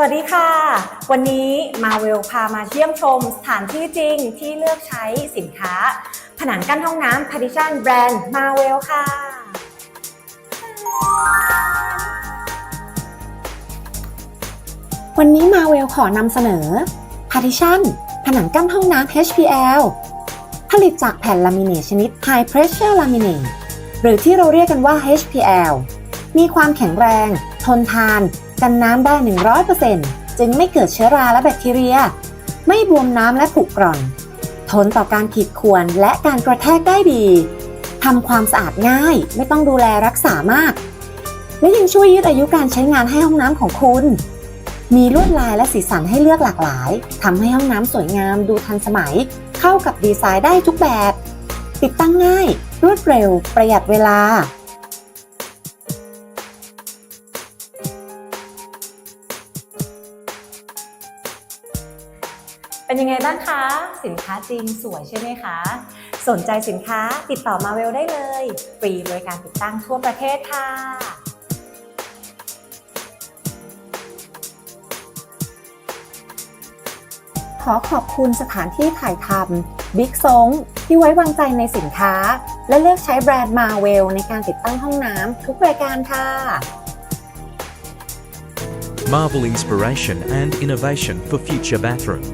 สวัสดีค่ะ วันนี้มาเวลพามาเยี่ยมชมสถานที่จริงที่เลือกใช้สินค้า ผนังกั้นห้องน้ำ Partition แบรนด์มาเวลค่ะ วันนี้มาเวลขอนำเสนอ Partition ผนังกั้นห้องน้ำ HPL ผลิตจากแผ่นลามิเนตชนิด High Pressure Laminate หรือที่เราเรียกกันว่า HPL มีความแข็งแรง ทนทาน กันน้ำได้ 100%จึงไม่เกิดเชื้อราและแบคทีเรีย ไม่บวมน้ำและผุกร่อน ทนต่อการขีดข่วนและการกระแทกได้ดีทำความสะอาดง่ายไม่ต้องดูแลรักษามาก และยังช่วยยืดอายุการใช้งานให้ห้องน้ำของคุณ มีลวดลายและสีสันให้เลือกหลากหลายทำให้ห้องน้ำสวยงามดูทันสมัย เข้ากับดีไซน์ได้ทุกแบบ ติดตั้งง่าย รวดเร็ว ประหยัดเวลา เป็นยังไงบ้างคะ สินค้าจริงสวยใช่ไหมคะ สนใจสินค้าติดต่อมาเวลได้เลย ฟรีบริการติดตั้งทั่วประเทศค่ะขอขอบคุณสถานที่ถ่ายทำบิ๊กซงที่ไว้วางใจในสินค้า และเลือกใช้แบรนด์มาเวลในการติดตั้งห้องน้ำทุกรายการค่ะ Marvel inspiration and innovation for future bathroom.